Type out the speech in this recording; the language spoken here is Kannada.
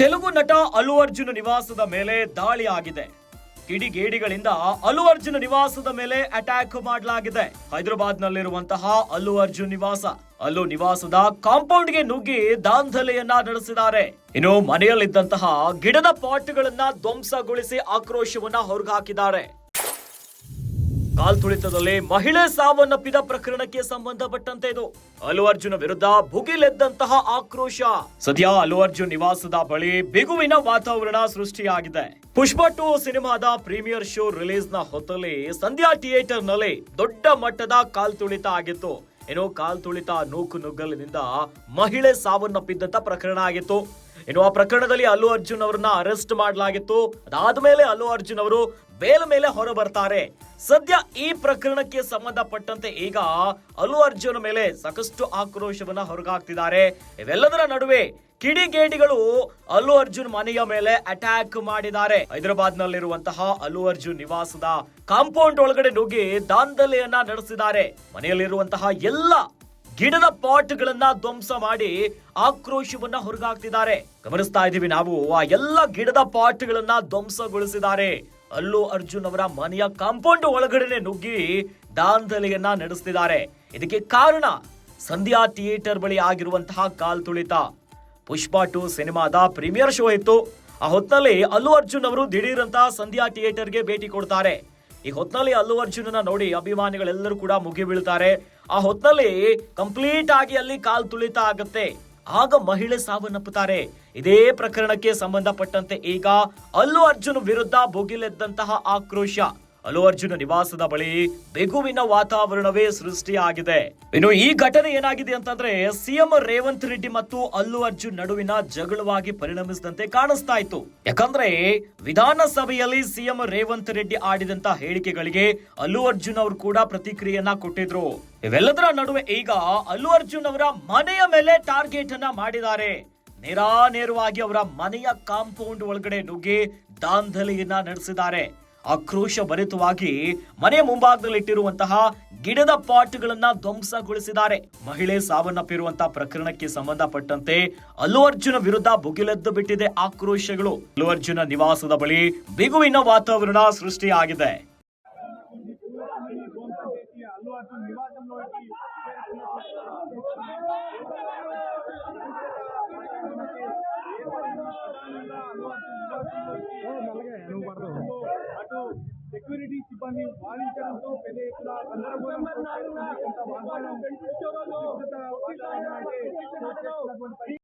ತೆಲುಗು ನಟ ಅಲ್ಲು ಅರ್ಜುನ್ ನಿವಾಸದ ಮೇಲೆ ದಾಳಿ ಆಗಿದೆ. ಕಿಡಿಗೇಡಿಗಳಿಂದ ಅಲ್ಲು ಅರ್ಜುನ್ ನಿವಾಸದ ಮೇಲೆ ಅಟ್ಯಾಕ್ ಮಾಡಲಾಗಿದೆ. ಹೈದರಾಬಾದ್ ನಲ್ಲಿರುವಂತಹ ಅಲ್ಲು ಅರ್ಜುನ್ ನಿವಾಸ. ಅಲ್ಲು ನಿವಾಸದ ಕಾಂಪೌಂಡ್ಗೆ ನುಗ್ಗಿ ದಾಂಧಲೆಯನ್ನ ನಡೆಸಿದ್ದಾರೆ. ಇನ್ನು ಮನೆಯಲ್ಲಿದ್ದಂತಹ ಗಿಡದ ಪಾಟ್ಗಳನ್ನ ಧ್ವಂಸಗೊಳಿಸಿ ಆಕ್ರೋಶವನ್ನ ಹೊರಗಾಕಿದ್ದಾರೆ. ಕಾಲ್ತುಳಿತದಲ್ಲಿ ಮಹಿಳೆ ಸಾವನ್ನಪ್ಪಿದ ಪ್ರಕರಣಕ್ಕೆ ಸಂಬಂಧಪಟ್ಟಂತೆ ಇದು. ಅಲ್ಲು ಅರ್ಜುನ ವಿರುದ್ಧ ಭುಗಿಲೆದ್ದಂತಹ ಆಕ್ರೋಶ. ಸದ್ಯ ಅಲ್ಲು ಅರ್ಜುನ್ ನಿವಾಸದ ಬಳಿ ಬಿಗುವಿನ ವಾತಾವರಣ ಸೃಷ್ಟಿಯಾಗಿದೆ. ಪುಷ್ಪ ಟು ಸಿನಿಮಾದ ಪ್ರೀಮಿಯರ್ ಶೋ ರಿಲೀಸ್ನ ಹೊತ್ತಲ್ಲಿ ಸಂಧ್ಯಾ ಥಿಯೇಟರ್ನಲ್ಲಿ ದೊಡ್ಡ ಮಟ್ಟದ ಕಾಲ್ತುಳಿತ ಆಗಿತ್ತು. ಇನ್ನು ಕಾಲ್ತುಳಿತ ನೂಕು ನುಗ್ಗಲಿನಿಂದ ಮಹಿಳೆ ಸಾವನ್ನಪ್ಪಿದ್ದಂತ ಪ್ರಕರಣ ಆಗಿತ್ತು. ಇನ್ನು ಆ ಪ್ರಕರಣದಲ್ಲಿ ಅಲ್ಲು ಅರ್ಜುನ್ ಅವರನ್ನ ಅರೆಸ್ಟ್ ಮಾಡಲಾಗಿತ್ತು. ಅದಾದ್ಮೇಲೆ ಅಲ್ಲು ಅರ್ಜುನ್ ಅವರು ಬೇಲ ಮೇಲೆ ಹೊರ ಬರ್ತಾರೆ ಸದ್ಯ ಈ ಪ್ರಕರಣಕ್ಕೆ ಸಂಬಂಧಪಟ್ಟಂತೆ ಈಗ ಅಲ್ಲು ಅರ್ಜುನ್ ಮೇಲೆ ಸಾಕಷ್ಟು ಆಕ್ರೋಶವನ್ನ ಹೊರಗಾಕ್ತಿದ್ದಾರೆ. ಇವೆಲ್ಲದರ ನಡುವೆ ಕಿಡಿಗೇಡಿಗಳು ಅಲ್ಲು ಅರ್ಜುನ್ ಮನೆಯ ಮೇಲೆ ಅಟ್ಯಾಕ್ ಮಾಡಿದ್ದಾರೆ. ಹೈದರಾಬಾದ್ ನಲ್ಲಿರುವಂತಹ ಅಲ್ಲು ಅರ್ಜುನ್ ನಿವಾಸದ ಕಾಂಪೌಂಡ್ ಒಳಗಡೆ ನುಗ್ಗಿ ದಾಂಧಲೆಯನ್ನ ನಡೆಸಿದ್ದಾರೆ. ಮನೆಯಲ್ಲಿರುವಂತಹ ಎಲ್ಲ ಗಿಡದ ಪಾಟ್ಗಳನ್ನ ಧ್ವಂಸ ಮಾಡಿ ಆಕ್ರೋಶವನ್ನ ಹೊರಗಾಕ್ತಿದ್ದಾರೆ. ಗಮನಿಸ್ತಾ ಇದೀವಿ ನಾವು, ಆ ಎಲ್ಲ ಗಿಡದ ಪಾಟ್ಗಳನ್ನ ಧ್ವಂಸಗೊಳಿಸಿದ್ದಾರೆ. ಅಲ್ಲು ಅರ್ಜುನ್ ಅವರ ಮನೆಯ ಕಾಂಪೌಂಡ್ ಒಳಗಡೆನೆ ನುಗ್ಗಿ ದಾಂಧಲೆಯನ್ನ ನಡೆಸ್ತಿದ್ದಾರೆ. ಇದಕ್ಕೆ ಕಾರಣ ಸಂಧ್ಯಾ ಥಿಯೇಟರ್ ಬಳಿ ಆಗಿರುವಂತಹ ಕಾಲ್ ತುಳಿತ. ಪುಷ್ಪಾ ಟು ಸಿನಿಮಾದ ಪ್ರೀಮಿಯರ್ ಶೋ ಇತ್ತು. ಆ ಹೊತ್ತಲ್ಲಿ ಅಲ್ಲು ಅರ್ಜುನ್ ಅವರು ದಿಢೀರಂತ ಸಂಧ್ಯಾ ಥಿಯೇಟರ್ಗೆ ಭೇಟಿ ಕೊಡ್ತಾರೆ. ಈ ಹೊತ್ತಿನಲ್ಲಿ ಅಲ್ಲು ಅರ್ಜುನನ ನೋಡಿ ಅಭಿಮಾನಿಗಳೆಲ್ಲರೂ ಕೂಡ ಮುಗಿ ಬೀಳ್ತಾರೆ ಆ ಹೊತ್ತಲ್ಲಿ ಕಂಪ್ಲೀಟ್ ಆಗಿ ಅಲ್ಲಿ ಕಾಲ್ ತುಳಿತ ಆಗುತ್ತೆ. ಆಗ ಮಹಿಳೆ ಸಾವನ್ನಪ್ಪುತ್ತಾರೆ. ಇದೇ ಪ್ರಕರಣಕ್ಕೆ ಸಂಬಂಧಪಟ್ಟಂತೆ ಈಗ ಅಲ್ಲು ಅರ್ಜುನ್ ವಿರುದ್ಧ ಭುಗಿಲೆದ್ದಂತಹ ಆಕ್ರೋಶ. ಅಲ್ಲು ಅರ್ಜುನ ನಿವಾಸದ ಬಳಿ ಬೆಗುವಿನ ವಾತಾವರಣವೇ ಸೃಷ್ಟಿಯಾಗಿದೆ. ಇನ್ನು ಈ ಘಟನೆ ಏನಾಗಿದೆ ಅಂತಂದ್ರೆ ಸಿಎಂ ರೇವಂತ್ ರೆಡ್ಡಿ ಮತ್ತು ಅಲ್ಲು ಅರ್ಜುನ್ ನಡುವಿನ ಜಗಳವಾಗಿ ಪರಿಣಮಿಸಿದಂತೆ ಕಾಣಿಸ್ತಾ ಇತ್ತು. ಯಾಕಂದ್ರೆ ವಿಧಾನಸಭೆಯಲ್ಲಿ ಸಿಎಂ ರೇವಂತ್ ರೆಡ್ಡಿ ಆಡಿದಂತ ಹೇಳಿಕೆಗಳಿಗೆ ಅಲ್ಲು ಅರ್ಜುನ್ ಅವರು ಕೂಡ ಪ್ರತಿಕ್ರಿಯೆಯನ್ನ ಕೊಟ್ಟಿದ್ರು. ಇವೆಲ್ಲದರ ನಡುವೆ ಈಗ ಅಲ್ಲು ಅರ್ಜುನ್ ಅವರ ಮನೆಯ ಮೇಲೆ ಟಾರ್ಗೆಟ್ ಅನ್ನ ಮಾಡಿದ್ದಾರೆ. ನೇರಾನೇರವಾಗಿ ಅವರ ಮನೆಯ ಕಾಂಪೌಂಡ್ ಒಳಗಡೆ ನುಗ್ಗಿ ದಾಂಧಲಿಯನ್ನ ನಡೆಸಿದ್ದಾರೆ. ಆಕ್ರೋಶ ಭರಿತವಾಗಿ ಮನೆ ಮುಂಭಾಗದಲ್ಲಿಟ್ಟಿರುವಂತಹ ಗಿಡದ ಪಾಟ್ಗಳನ್ನ ಧ್ವಂಸಗೊಳಿಸಿದ್ದಾರೆ. ಮಹಿಳೆ ಸಾವನ್ನಪ್ಪಿರುವಂತಹ ಪ್ರಕರಣಕ್ಕೆ ಸಂಬಂಧಪಟ್ಟಂತೆ ಅಲ್ಲು ಅರ್ಜುನ ವಿರುದ್ಧ ಭುಗಿಲೆದ್ದು ಬಿಟ್ಟಿದೆ ಆಕ್ರೋಶಗಳು. ಅಲ್ಲು ಅರ್ಜುನ ನಿವಾಸದ ಬಳಿ ಬಿಗುವಿನ ವಾತಾವರಣ ಸೃಷ್ಟಿಯಾಗಿದೆ. అటు సెక్యూరిటీ సిబ్బంది వాదించడంతో పెద్ద ఎత్తున గందరగోళం చోటు చేసుకుంది. కొంత వాగ్వాదం ఉద్రిక్త వాతావరణం అయితే చోటు చేసుకున్నటువంటి పరి-